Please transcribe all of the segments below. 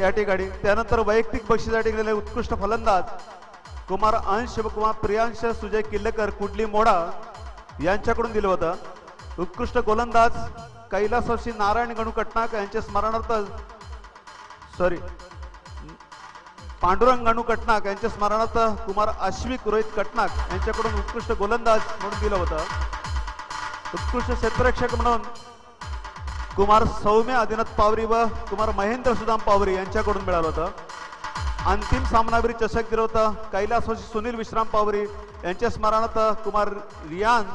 या ठिकाणी. त्यानंतर वैयक्तिक बक्षीस या ठिकाणी उत्कृष्ट फलंदाज कुमार अंश कुमार प्रियांश सुजय किल्लेकर कुडली मोडा यांच्याकडून दिलं होतं. उत्कृष्ट गोलंदाज कैलासवशी नारायण गणू कटनाक यांच्या स्मरणार्थ सॉरी पांडुरंग गणू कटनाक यांच्या स्मरणार्थ कुमार आश्विक रोहित कटनाक यांच्याकडून उत्कृष्ट गोलंदाज म्हणून दिलं होतं. उत्कृष्ट क्षेत्ररक्षक म्हणून कुमार सौम्य आदिनाथ पावरी व कुमार महेंद्र सुदाम पावरी यांच्याकडून मिळालं होतं. अंतिम सामनावीर चषक दिलं होतं. कैलासवासी सुनील विश्राम पावरी यांच्या स्मरणार्थ कुमार रियान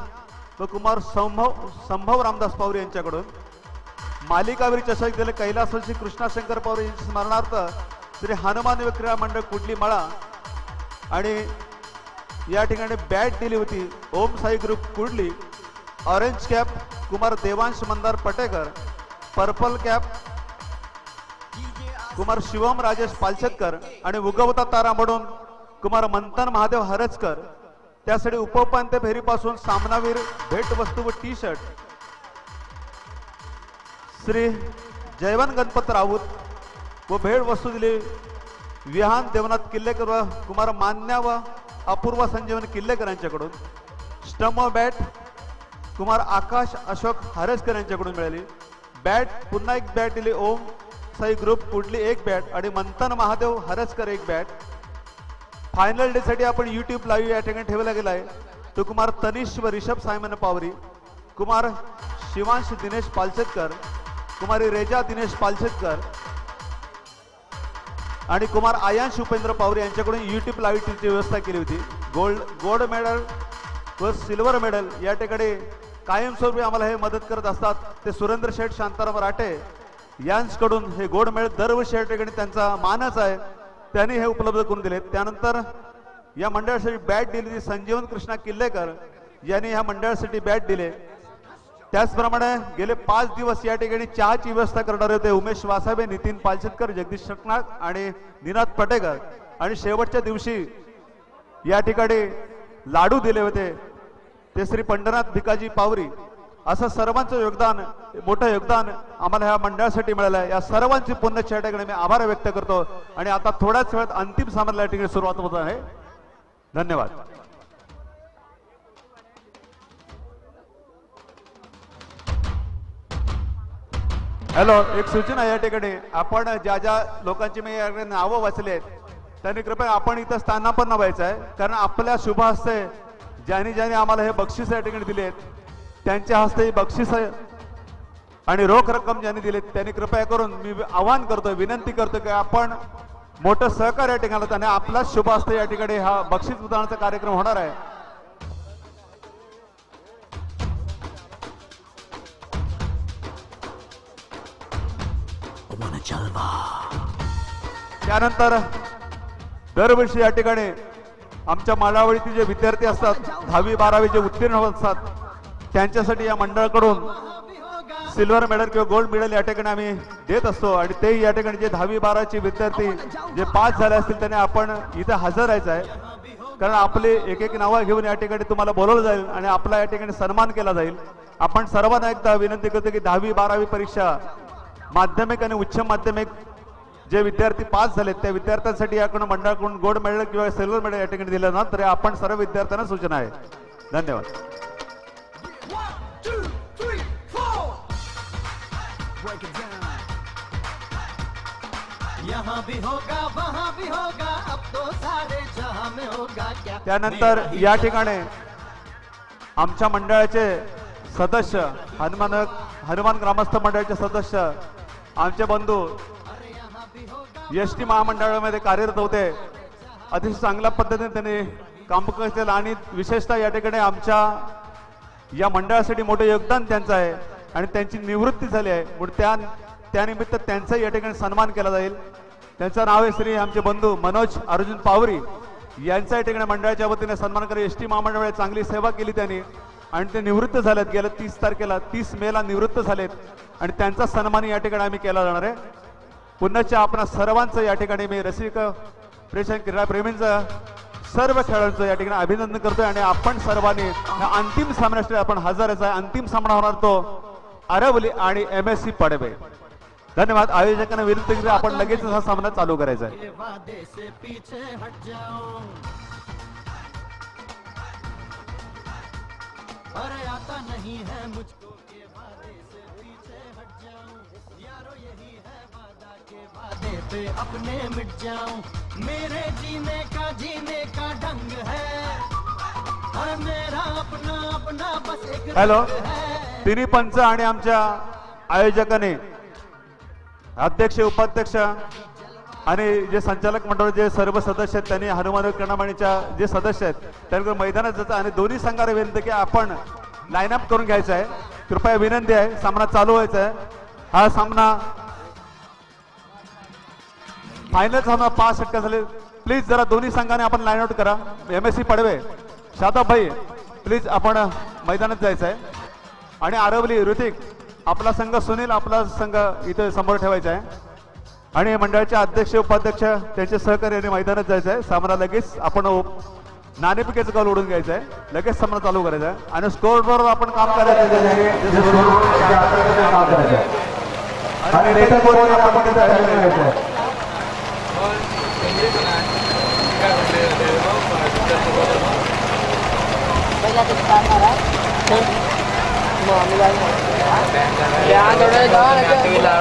व कुमार संभव संभव रामदास पावरी यांच्याकडून मालिकावीर चषक दिले. कैलासवासी कृष्णाशंकर पावरी यांच्या स्मरणार्थ श्री हनुमान व मंडळ कुडली मळा आणि या ठिकाणी बॅट दिली होती. Om Sai group Kudli orange cap Kumar Devansh Mandar Patekar purple cap Kumar Shivam Rajesh Palshetkar आणि उगवता तारा म्हणून कुमार मंथन महादेव हरजकर. त्यासाठी उपउपांत्य फेरीपासून सामनावीर भेटवस्तू व टी शर्ट श्री जयवन गणपत राऊत व भेट वस्तू दिली विहान देवनाथ किल्लेकर व कुमार मान्या व अपूर्वा संजीवन किल्लेकर यांच्याकडून. स्टम बॅट कुमार आकाश अशोक हरसकर यांच्याकडून मिळाली. बॅट पुन्हा एक बॅट दिली. ओम साई ग्रुप कुठली एक बॅट आणि मंथन महादेव हरसकर एक बॅट. फायनल डेसाठी आपण युट्यूब लाईव्ह या ठिकाणी ठेवला गेला आहे. तो कुमार तनिष व रिषभ सायमन पावरी. कुमार शिवांश दिनेश पालशेतकर. कुमारी रेजा दिनेश पालशेतकर. आणि कुमार आयांश उपेंद्र पावरे यांच्याकडून युट्यूब लाईव्हची व्यवस्था केली होती. गोल्ड गोल्ड मेडल व सिल्वर मेडल या ठिकाणी कायमस्वरूपी आम्हाला हे मदत करत असतात. ते सुरेंद्र शेठ शांताराम राठे यांच्याकडून हे गोडमेळ मेडल दरवर्षी या ठिकाणी त्यांचा मानच आहे. त्यांनी हे उपलब्ध करून दिले त्यानंतर या मंडळासाठी बॅट दिली ती संजीवन कृष्णा किल्लेकर. यांनी ह्या मंडळासाठी बॅट दिले. त्याचप्रमाणे गेले पाच दिवस या ठिकाणी चहाची व्यवस्था करणारे होते उमेश वासाबे नितीन पालशेतकर जगदीश शकनाथ आणि निनाद पटेकर. आणि शेवटच्या दिवशी या ठिकाणी लाडू दिले होते. ते श्री पंढरनाथ भिकाजी पावरी असं सर्वांचं योगदान मोठं योगदान आम्हाला ह्या मंडळासाठी मिळालं आहे. या सर्वांची पुण्य या ठिकाणी मी आभार व्यक्त करतो आणि आता थोड्याच वेळात अंतिम सामन्याला या ठिकाणी सुरुवात होत आहे. धन्यवाद. हॅलो एक सूचना या ठिकाणी. आपण ज्या ज्या लोकांची मी या ठिकाणी नावं वाचली आहेत त्यांनी कृपया आपण इथं स्थानापन्न व्हायचं आहे. कारण आपल्या शुभ हस्ते ज्यांनी ज्यांनी आम्हाला हे बक्षीस या ठिकाणी दिले आहेत त्यांच्या हस्ते ही बक्षीस आणि रोख रक्कम ज्यांनी दिली त्यांनी कृपया करून मी आवाहन करतोय विनंती करतो की आपण मोठं सहकार्य या ठिकाणी आणि आपलाच शुभ हस्ते या ठिकाणी हा बक्षीस वितरणाचा कार्यक्रम होणार आहे. त्यानंतर दरवर्षी या ठिकाणी आमच्या माळावळीतील जे विद्यार्थी असतात दहावी बारावी जे उत्तीर्ण होत असतात त्यांच्यासाठी या मंडळाकडून सिल्वर मेडल किंवा गोल्ड मेडल या ठिकाणी आम्ही देत असतो. आणि तेही या ठिकाणी जे दहावी बाराचे विद्यार्थी जे पास झाले असतील त्यांनी आपण इथं हजर राहायचं आहे. कारण आपली एक एक नावं घेऊन या ठिकाणी तुम्हाला बोलवलं जाईल आणि आपला या ठिकाणी सन्मान केला जाईल. आपण सर्वांना एकदा विनंती करतो की दहावी बारावी परीक्षा माध्यमिक आणि उच्च माध्यमिक जे विद्यार्थी पास झालेत त्या विद्यार्थ्यांसाठी याकडून मंडळाकडून गोल्ड मेडल किंवा सिल्वर मेडल या ठिकाणी दिलं ना तरी आपण सर्व विद्यार्थ्यांना सूचना आहे. धन्यवाद. त्यानंतर या ठिकाणी आमच्या मंडळाचे सदस्य हनुमान हनुमान ग्रामस्थ मंडळाचे सदस्य आमचे बंधू एस टी महामंडळामध्ये कार्यरत होते. अतिशय चांगल्या पद्धतीने त्यांनी काम केलं आणि विशेषतः या ठिकाणी आमच्या या मंडळासाठी मोठं योगदान त्यांचं आहे आणि त्यांची निवृत्ती झाली आहे. म्हणून त्या त्यानिमित्त त्यांचा या ठिकाणी सन्मान केला जाईल. त्यांचं नाव आहे श्री आमचे बंधू मनोज अर्जुन पावरी. यांचा या ठिकाणी मंडळाच्या वतीने सन्मान करा एस टी महामंडळाने चांगली सेवा केली त्यांनी. आणि ते निवृत्त झालेत. गेल्या तीस तारखेला तीस मेला निवृत्त झालेत. आणि त्यांचा सन्मान या ठिकाणी आम्ही केला जाणार आहे. पुन्हाच्या आपण सर्वांचं या ठिकाणी मी रसिक प्रेक्षक क्रीडाप्रेमींचं सर्व खेळाडूंचं या ठिकाणी अभिनंदन करतोय आणि आपण सर्वांनी अंतिम सामन्यासाठी आपण हजाराचा आहे. अंतिम सामना होणार तो अरवली आणि एम एस सी पडवे. धन्यवाद. आयोजकांना विरुद्ध आपण लगेच हा सामना चालू करायचा आहे. वादे पे अपने मिट जाऊं। मेरे जीने का जीने का ढंग है। अरे मेरा अपना अपना बस एक हॅलो तिन्ही पंच आणि आमच्या आयोजकाने अध्यक्ष उपाध्यक्ष आणि जे संचालक मंडळ जे सर्व सदस्य आहेत त्यांनी हनुमान क्रणामणीच्या जे सदस्य आहेत त्यांच्याकडे मैदानात जायचं आणि दोन्ही संघाला विनंती की आपण लाईन अप करून घ्यायचं आहे. कृपया विनंती आहे सामना चालू व्हायचा आहे. हा सामना फायनल सामना पाच षटका झाले. प्लीज जरा दोन्ही संघाने आपण लाईन आउट करा. M S C Padve. भाई प्लीज आपण मैदानात जायचं आहे आणि आरवली ऋतिक आपला संघ सुनील आपला संघ इथे समोर ठेवायचा आहे. आणि मंडळाचे अध्यक्ष उपाध्यक्ष त्यांचे सहकारी यांनी मैदानात जायचं आहे सामना लगेच आपण नाणेपिकेचं कॉल ओढून घ्यायचं आहे लगेच सामना चालू करायचा आहे. आणि स्कोरवर आपण काम करायचं आहे. जे score च्या अंतर्गत काम करायचं आहे. आणि रेटा बोर्डवर आपण तिथे action घ्यायचं आहे. पहिला ते काढणार आहे मग आम्ही जाणार बँक एवढं जावा टीव्ही लाव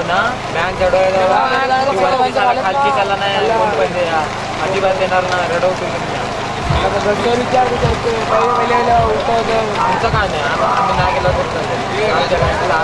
ना बँक एवढं खालची चालला नाही अजिबात देणार ना रडवतो आमचं काय नाही. आम- आम्ही नाही गेलो तर चालतंय. आमच्या बँकेला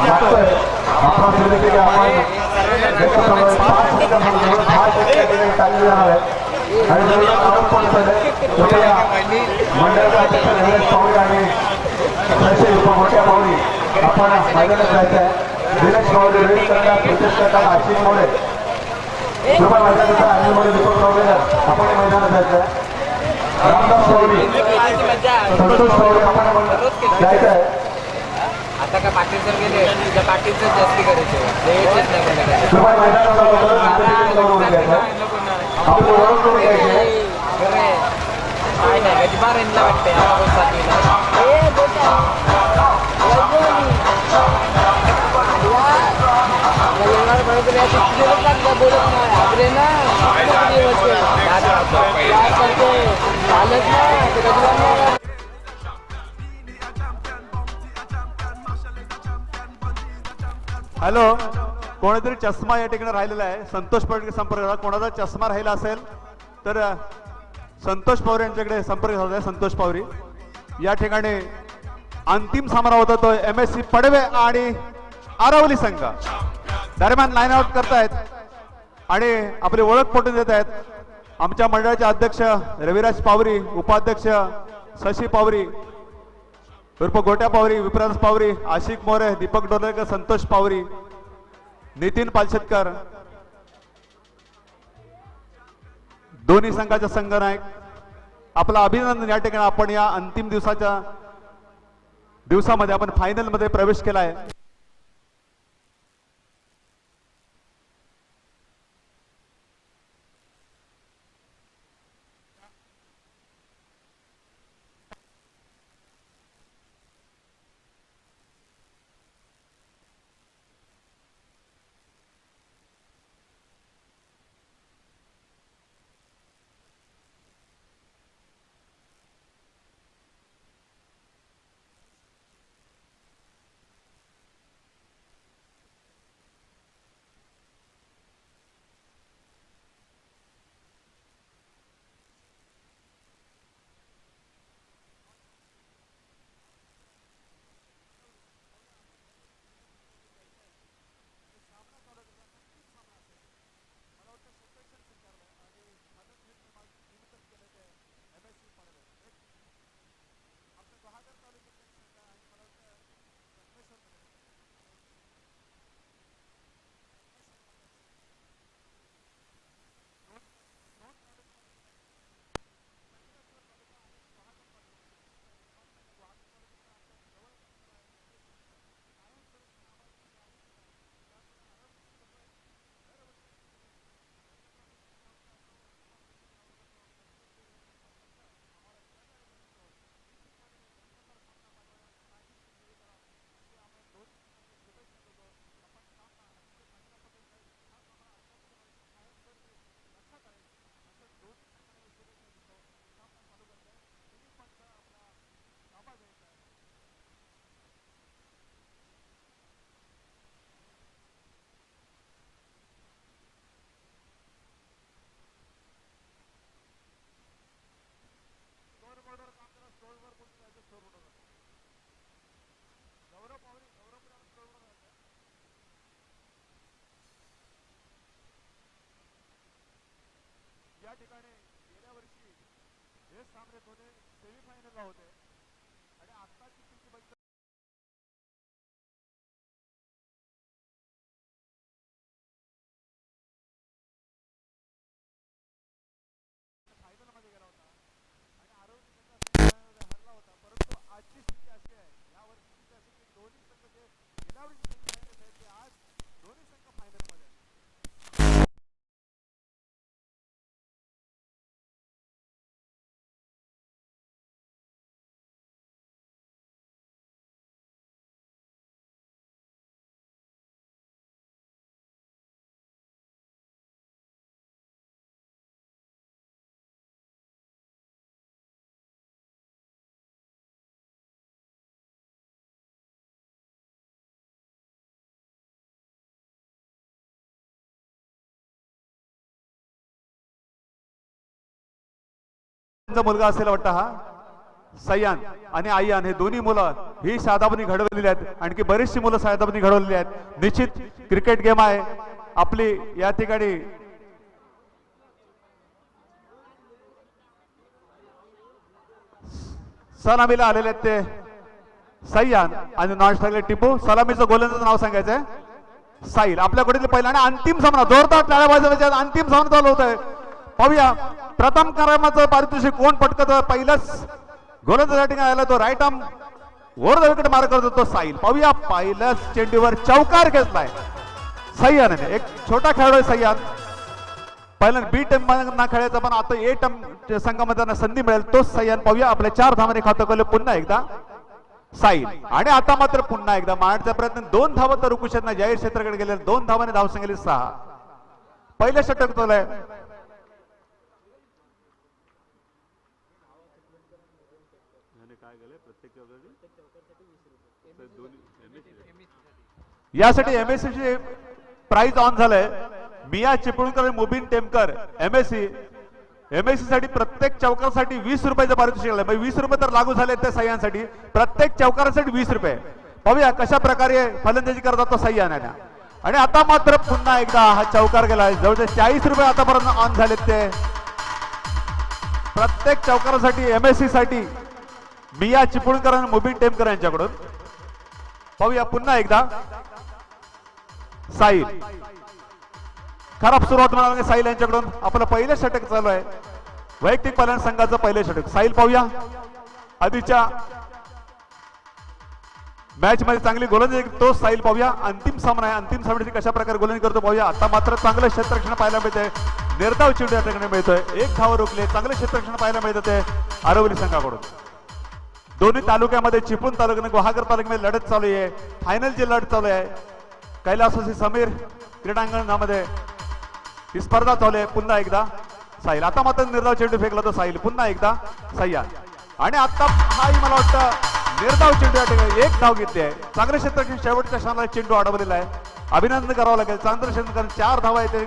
लागतोय आपण विनंती आपण पाच मिनिटांमध्ये जाणार आहे. आणि जर आपण पण कृपया अध्यक्ष आणि तसे उपमोठ्या आपण मैदानात जायचं आहे निलेश पावरी रोहित करता प्रदेश आशिष कृपा मैदानाचा दीपक आपण मैदानात जायचं आहे रामदास पावरी संतोष आपण जायचं आहे आता का पाटील सर गेले तुझ्या पाटीलच जास्ती करायचे. नाही. काय नाही वाटते सातवीला बरोबर या तिथे लागलं बोलत नाही. आपले ना हॅलो कोणीतरी चष्मा या ठिकाणी राहिलेला आहे. संतोष पवार संपर्क करा कोणाचा चष्मा राहिला असेल तर संतोष पवार यांच्याकडे संपर्क झाला आहे संतोष पवारी या ठिकाणी अंतिम सामना होता तो एम एस सी पडवे आणि आरावली संघ. दरम्यान लाईन आउट करतायत आणि आपली ओळख पटून देत आहेत. आमच्या मंडळाचे अध्यक्ष रविराज पावरी उपाध्यक्ष शशी पावरी उर्फ गोट्या पावरी विप्रांस पावरी आशिक मोरे दीपक डोलेकर संतोष पावरी नितीन पालशेतकर दोन्ही संघाचे संघनायक. आपला अभिनंदन या ठिकाणी आपण या अंतिम दिवसाच्या दिवसामध्ये आपण फायनलमध्ये प्रवेश केला आहे हे सामने दोन्ही सेमीफायनलला होते. मुलगा असेल वाटतं हा? सय्यान आणि आय्यान हे दोन्ही मुलं ही शादाबनी घडवलेली आहेत. आणखी बरीचशी मुलं शादाबनी घडवलेली आहेत. निश्चित क्रिकेट गेम आहे. आपली या ठिकाणी सलामीला आलेले आहेत ते सय्यान आणि नॉन स्ट्राईकले टिपू. सलामीचं गोलंदाचं नाव सांगायचंय. साईल आपल्याकडे पहिला आणि अंतिम सामना. जोरदार टाळ्या वाजवायच्या अंतिम सामना चालू होत आहे पाहूया. प्रथम क्रमांकाचं पारितोषिक कोण पटकत? पहिलंच गोलंदाज ठिकाणी आला तो राईट आर्म. वर विकेट मार करत तो साईल पाहूया पहिल्याच चेंडूवर चौकार घेतलाय. सह्याने. एक छोटा खेळाडू आहे सह्यान. बी टीम ना खेळायचा पण आता ए टम संघामध्ये संधी मिळेल. तोच सह्यान. पाहूया आपल्या चार धावाने खातं केलं पुन्हा एकदा साईल आणि आता मात्र पुन्हा एकदा मारण्याचा प्रयत्न. दोन धावा तर रुकू शकत नाही. जाहीर क्षेत्राकडे गेले दोन धावाने धाव संख्येली सहा. पहिलं षटक तोलाय. यासाठी एमएससी प्राइज ऑन झालंय. मिया चिपळूणकर आणि मुबीन टेमकर एमएससी एमएससी साठी प्रत्येक चौकासाठी वीस रुपयाचं पारितोषिक आलं म्हणजे वीस रुपये तर लागू झाले त्या सह्यांसाठी. प्रत्येक चौकारासाठी वीस रुपये. पाहूया कशा प्रकारे फलंदाजी करतात तो सह्याने आणि आता मात्र पुन्हा एकदा हा चौकार गेला जवळजवळ चाळीस रुपये आतापर्यंत ऑन झालेत ते. प्रत्येक चौकारासाठी एमएससी साठी मिया चिपळूणकर आणि मुबीन टेमकर यांच्याकडून. पाहूया पुन्हा एकदा. साईल खराब सुरुवात म्हणाला साईल यांच्याकडून. आपलं पहिलं षटक चालू आहे. वैयक्तिक पालन संघाचं पहिलं षटक. साईल पाहूया. आधीच्या मॅच मध्ये चांगली गोलंदाजी तो साईल पाहूया. अंतिम सामना आहे. अंतिम सामन्याची कशा प्रकारे गोलंदाजी करतो पाहूया. आता मात्र चांगलं क्षेत्ररक्षण पाहायला मिळतंय. निर्धाव चेंडू या ठिकाणी मिळतोय. एक धाव रोखले. चांगले क्षेत्ररक्षण पाहायला मिळतं ते आरवली संघाकडून. दोन्ही तालुक्यामध्ये चिपळूण तालुक्याने गुहागर तालुक्यामध्ये लढत चालू आहे. फायनलची लढत चालू आहे. कैलासवासी समीर क्रीडांगणामध्ये ही स्पर्धा चालू आहे पुन्हा एकदा. साईल आता मात्र निर्धाव चेंडू फेकला तो साईल पुन्हा एकदा सह्या आणि आता हाही मला वाटतं निर्धाव चेंडू या ठिकाणी एक धाव घेतली आहे. चांगले क्षेत्र शेवटच्या क्षणाला चेंडू अडवलेला आहे. अभिनंदन करावं लागेल. चांगलं क्षेत्र चार धावा आहेत. ते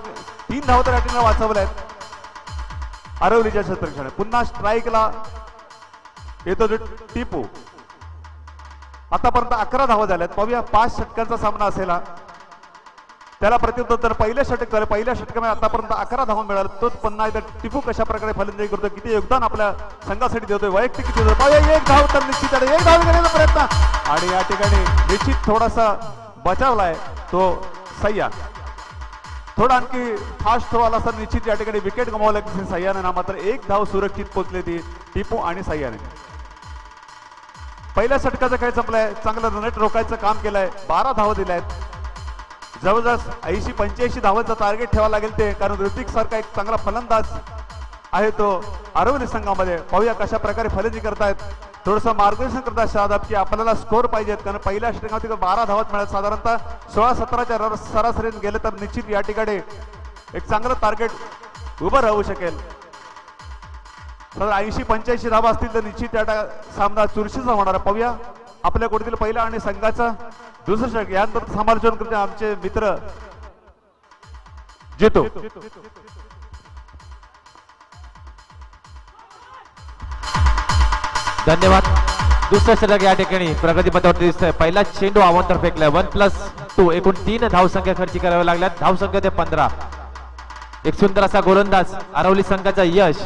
तीन धावा तर या ठिकाणी वाचवल्या आहेत. अरवलीच्या क्षेत्रक्षण पुन्हा स्ट्राईकला येतो जो टिपू. आतापर्यंत अकरा धावा झाल्यात. पाहूया पाच षटकांचा सामना असेल हा. त्याला प्रत्युत्तर तर पहिल्या षटक पहिल्या षटकामध्ये आतापर्यंत अकरा धावून मिळाल्या तोच पुन्हा एकदा टिपू कशा प्रकारे फलंदाजी करतो किती योगदान आपल्या संघासाठी देतोय? वैयक्तिक किती देतो एक धाव तर निश्चित आहे. एक धाव घेण्याचा प्रयत्न. आणि या ठिकाणी निश्चित थोडासा बचावलाय तो सह्या थोडा आणखी फास्ट थ्रो आला असता निश्चित या ठिकाणी विकेट गमावला सह्याने ना मात्र एक धाव सुरक्षित पोहोचली ती टिपू आणि सह्याने पहिल्या षटकाचं काय संपलंय? चांगलं रनेट रोखायचं काम केलंय. बारा धाव दिल्या आहेत जवळजवळ ऐंशी पंच्याऐंशी धावांचा टार्गेट ठेवावं लागेल ते. कारण ऋतिक सारखा एक चांगला फलंदाज आहे तो. आरवली संघामध्ये पाहूया कशा प्रकारे फलंदी करतायत. थोडस मार्गदर्शन करतात शादाब की आपल्याला स्कोर पाहिजेत. कारण पहिल्या षटकामध्ये बारा धावात मिळाल्या साधारणतः सोळा सतराच्या र- सरासरीने गेले तर निश्चित या ठिकाणी एक चांगलं टार्गेट उभं राहू शकेल. तर ऐंशी पंच्याऐंशी धावा असतील तर निश्चित या सामना चुरशीचा होणार पाहूया. आपल्या कोटीतील पहिला आणि संघाचा दुसरं षटक. यानंतर समालोचन करते आमचे मित्र जेतो. धन्यवाद. दुसरं षटक या ठिकाणी प्रगती पथावरती दिसतंय. पहिला चेंडू अवांतर फेकलाय. One plus two. एकूण तीन धावसंख्या खर्ची कराव्या लागल्यात. धावसंख्या ते पंधरा. एक सुंदर असा गोलंदाज अरवली संघाचा यश.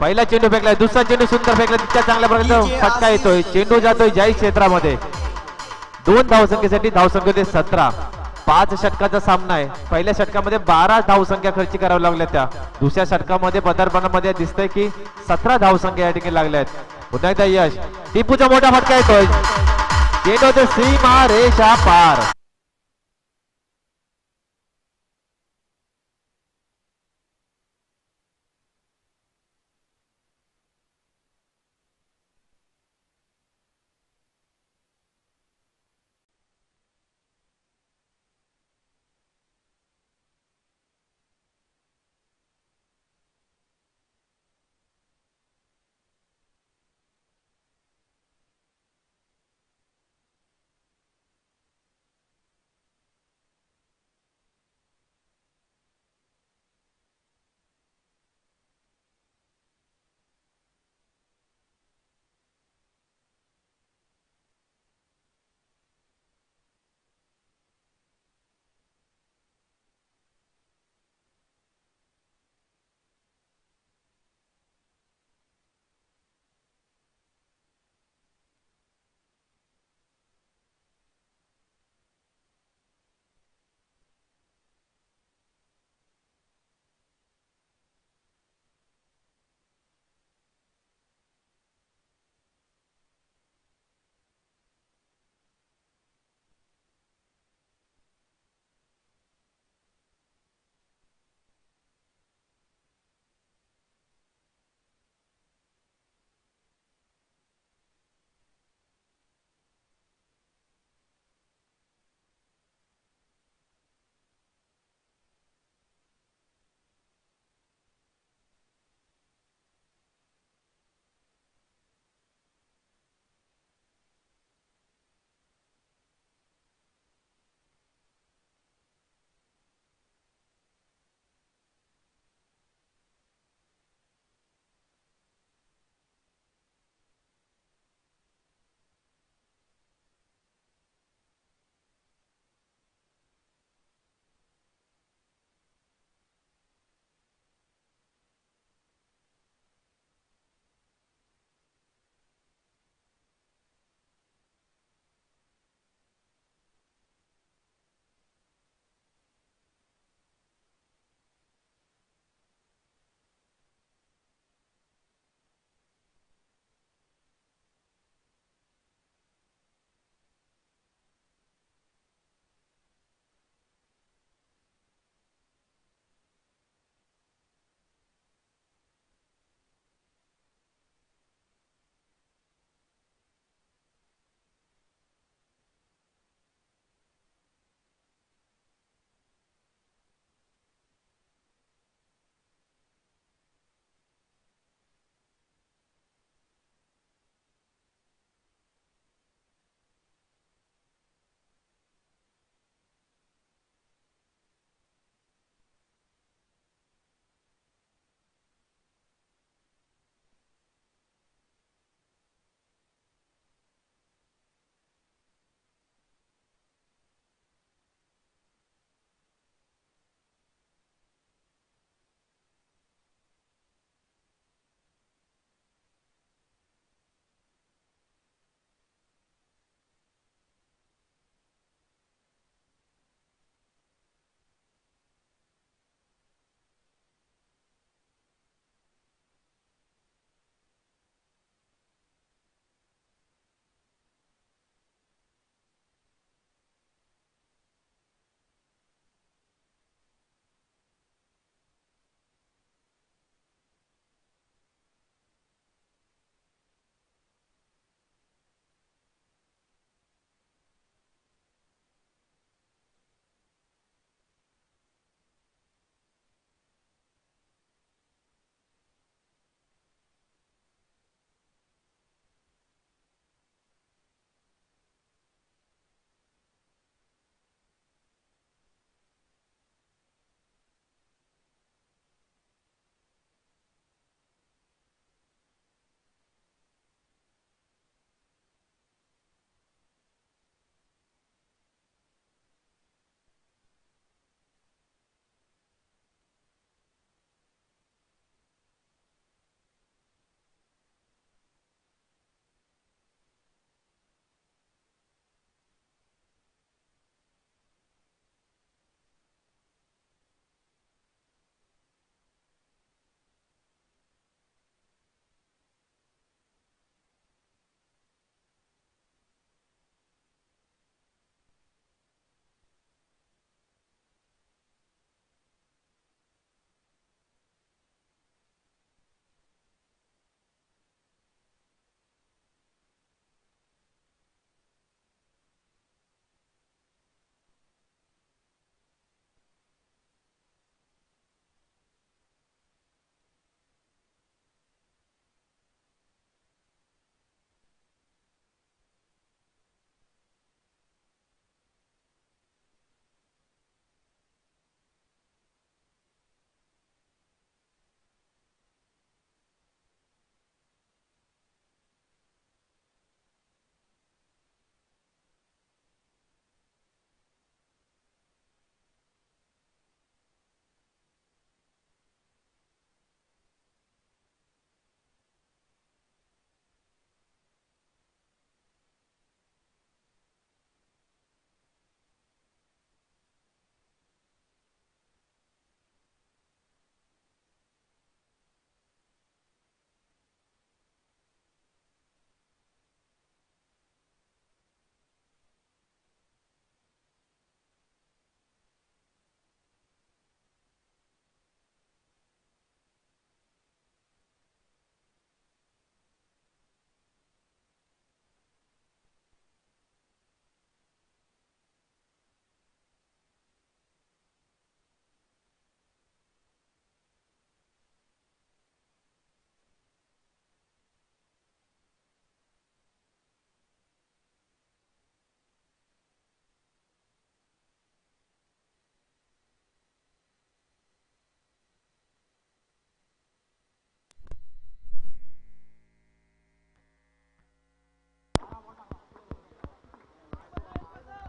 पहिला चेंडू फेकलाय दुसरा चेंडू सुंदर फेकला तिच्या चांगल्या प्रकारचा फटका येतोय. चेंडू जातोय जाई क्षेत्रामध्ये. दोन धावसंख्येसाठी धावसंख्या होते सतरा. पाच षटकाचा सामना आहे. पहिल्या षटकामध्ये बारा धावसंख्या खर्ची कराव्या लागल्या त्या. दुसऱ्या षटकामध्ये पदार्पणामध्ये दिसतंय की सतरा धावसंख्या या ठिकाणी लागल्या आहेत. पुन्हा एकदा यश. टिपूचा मोठा फटका येतोय. चेंडू होते सीमा रेषा पार.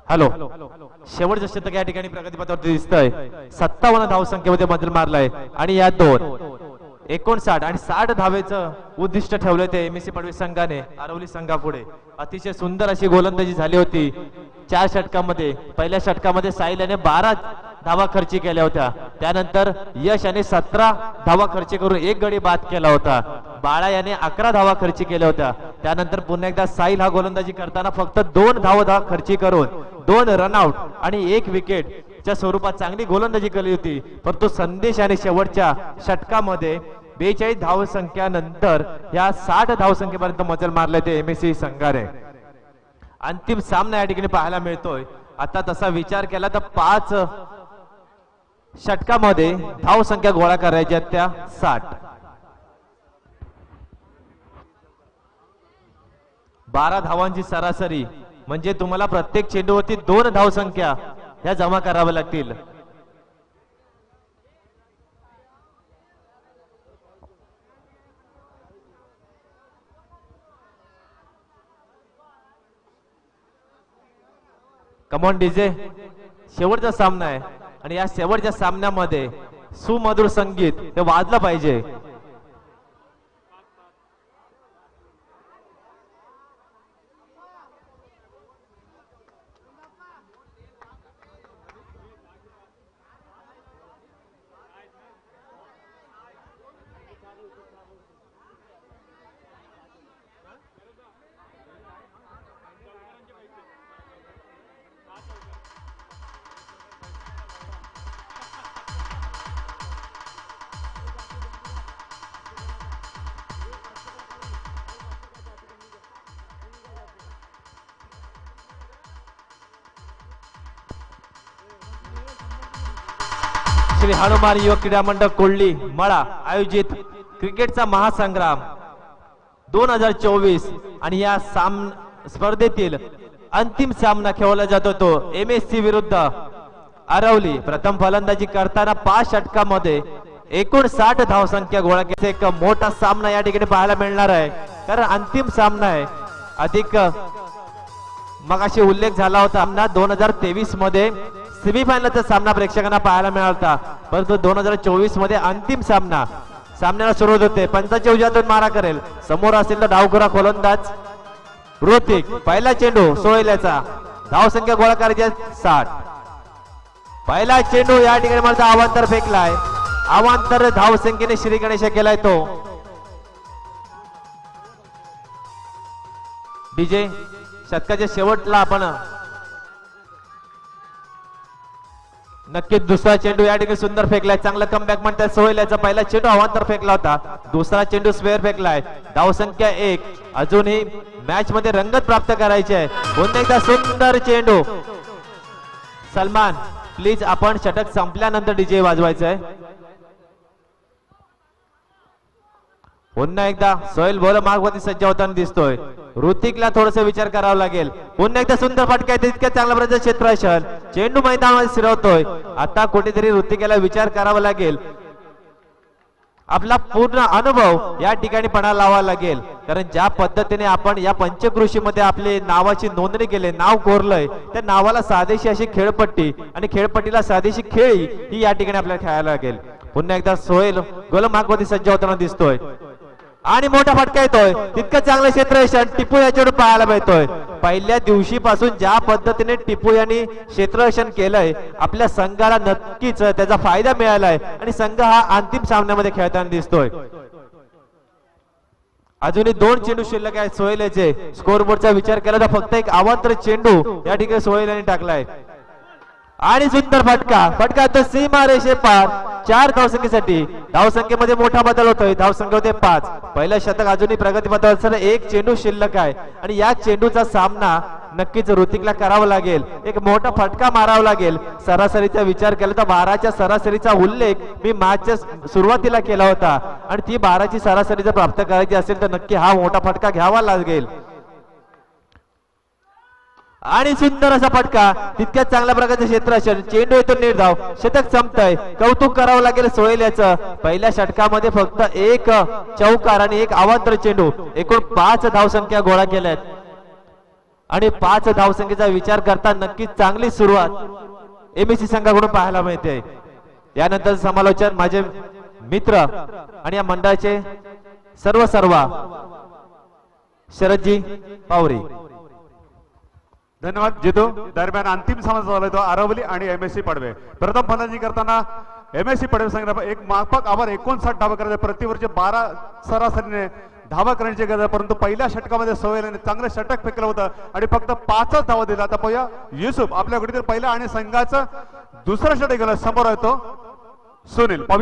हॅलो. शेवटचं शतक या ठिकाणी प्रगतीपथावरती दिसतंय. सत्तावन्न धावसंख्येमध्ये मधील मारलाय. आणि या दोन. एकोणसाठ आणि साठ धावेचं उद्दिष्ट ठेवलं ते एम एस सी पडवी संघाने आरवली संघापुढे. अतिशय सुंदर अशी गोलंदाजी झाली होती. चार षटकामध्ये पहिल्या षटकामध्ये साहिल याने बारा धावा खर्ची केल्या होत्या. त्यानंतर यश याने सतरा धावा खर्ची करून एक गडी बाद केला होता. बाळा याने अकरा धावा खर्ची केल्या होत्या. त्यानंतर पुन्हा एकदा साहिल हा गोलंदाजी करताना फक्त दोन धाव धावा खर्ची करून दोन रनआउट आणि एक विकेट च्या स्वरूपात चांगली गोलंदाजी केली होती परंतु संदेश आणि शेवटच्या षटकामध्ये बेचाळीस धावसंख्या नंतर या साठ धावसंख्येपर्यंत मजल मारले ते एम एस सी संघाने. अंतिम सामना या ठिकाणी पाहायला मिळतोय. आता तसा विचार केला तर पाच षटकामध्ये धाव संख्या गोळा करायच्या त्या साठ. बारा धावांची सरासरी म्हणजे तुम्हाला प्रत्येक चेंडूवरती दोन धावसंख्या ह्या जमा कराव्या लागतील. कमॉन डीजे शेवटचा सामना आहे. आणि या शेवटच्या सामन्यामध्ये सुमधुर संगीत हे वाजलं पाहिजे. श्री हनुमान युवक क्रीडा मंडळ कोल्ली मळा आयोजित क्रिकेटचा महासंग्राम दोन हजार चोवीस. आणि या साम स्पर्धेतील अंतिम सामना खेळवला जातो तो एम एस सी विरुद्ध अरवली. प्रथम फलंदाजी करताना पाच षटकामध्ये एकूण साठ धावसंख्या गोळा केली. एक मोठा सामना या ठिकाणी पाहायला मिळणार आहे. कारण अंतिम सामना आहे. अधिक मग उल्लेख झाला होता सामना दोन हजार तेवीसमध्ये सेमीफायनलचा सामना प्रेक्षकांना पाहायला मिळाला होता परंतु दोन हजार चोवीसमध्ये अंतिम सामना. सामन्याला सुरुवात होते. पंचाच्या उजातून मारा करेल. समोर असेल तर डावखुरा खोलंदाज ऋतिक. पहिला चेंडू सोयल्याचा धावसंख्या गोळा करायची साठ. पहिला चेंडू या ठिकाणी माझा अवांतर फेकलाय. अवांतर धावसंख्येने श्री गणेश केलाय तो. डीजे शतकाच्या शेवटला आपण नक्कीच दुसरा चेंडू या ठिकाणी सुंदर फेकलाय. चांगला कमबॅक म्हणतात सोयल्याचा पहिला चेंडू अवांतर फेकला होता. दुसरा चेंडू स्वेअर फेकलाय. धावसंख्या एक. अजूनही मॅच मध्ये रंगत प्राप्त करायची आहे. पुन्हा एकदा सुंदर चेंडू. सलमान प्लीज आपण षटक संपल्यानंतर डीजे वाजवायचं आहे पुन्हा एकदा सोहेल बोल मार्गवरती सज्ज होताना दिसतोय. ऋतिकला थोडस विचार करावा लागेल. पुन्हा एकदा सुंदर फटका येते तितक्या चांगल्या प्रकारचं क्षेत्र चेंडू मैदानामध्ये शिरवतोय. आता कुठेतरी ऋतिकेला विचार करावा लागेल. आपला पूर्ण अनुभव या ठिकाणी पणा लावा लागेल. कारण ज्या पद्धतीने आपण या पंचकृषीमध्ये आपले नावाची नोंदणी केली नाव कोरलंय त्या नावाला साधेशी अशी खेळपट्टी आणि खेळपट्टीला साधेशी खेळी ही या ठिकाणी आपल्याला खेळायला लागेल. पुन्हा एकदा सोहेल गोलमागवती सज्ज होताना दिसतोय. आणि मोठा फटका येतोय. तितकं चांगलं क्षेत्ररक्षण टिपू याच्याकडून पाहायला मिळतोय. पहिल्या दिवशीपासून ज्या पद्धतीने टिपू यांनी क्षेत्ररक्षण केलंय आपल्या संघाला नक्कीच त्याचा फायदा मिळालाय. आणि संघ हा अंतिम सामन्यामध्ये खेळताना दिसतोय. अजूनही दोन चेंडू शिल्लक आहेत सोहेलचे. स्कोरबोर्डचा विचार केला तर फक्त एक अवांतर चेंडू या ठिकाणी सोहेल यांनी टाकलाय. आणि सुंदर फटका. फटका तर सीमा रेषे पार. चार धावसंख्येसाठी. धावसंख्येमध्ये मोठा बदल होतोय. धावसंख्या होते पाच. पहिलं शतक अजूनही प्रगतीपथावर असताना एक चेंडू शिल्लक आहे. आणि या चेंडूचा सामना नक्कीच ऋतिकला करावा लागेल. एक मोठा फटका मारावा लागेल. सरासरीचा विचार केला तर बाराच्या सरासरीचा उल्लेख मी मॅचच्या सुरुवातीला केला होता. आणि ती बाराची सरासरी जर प्राप्त करायची असेल तर नक्की हा मोठा फटका घ्यावा लागेल. आणि सुंदर असा फटका. तितक्याच चांगल्या प्रकारचं क्षेत्र असेल चेंडू येतो निर्धाव शतक संपतय. कौतुक करावं लागेल सोहेल याचं पहिल्या षटकामध्ये फक्त एक चौकार आणि एक अवांतर चेंडू. एकूण पाच धावसंख्या गोळा केल्यात. आणि पाच धावसंख्येचा विचार करता नक्कीच चांगली सुरुवात एमएससी संघाकडून पाहायला मिळते. यानंतर समालोचन माझे मित्र आणि या मंडळाचे सर्व सर्व शरदजी पावरी. धन्यवाद जितू. दरम्यान अंतिम सामना झाला तो आरवली आणि एम एस सी पडवे. प्रथम फलंदाजी करताना एम एस सी पडवे संघ एक माफक आभार एकोणसाठ धावा करायचे प्रतिवर्षी बारा सरासरीने धावा करण्याची गरज आहे. परंतु पहिल्या षटकामध्ये सोयल्याने चांगलं षटक फेकलं होतं आणि फक्त पाचच धावा दिला आता पहिला युसुफ आपल्या कुठेतरी पहिला आणि संघाचं दुसरं षटक गेलं. समोर येतो तो सुनील. पाहूया.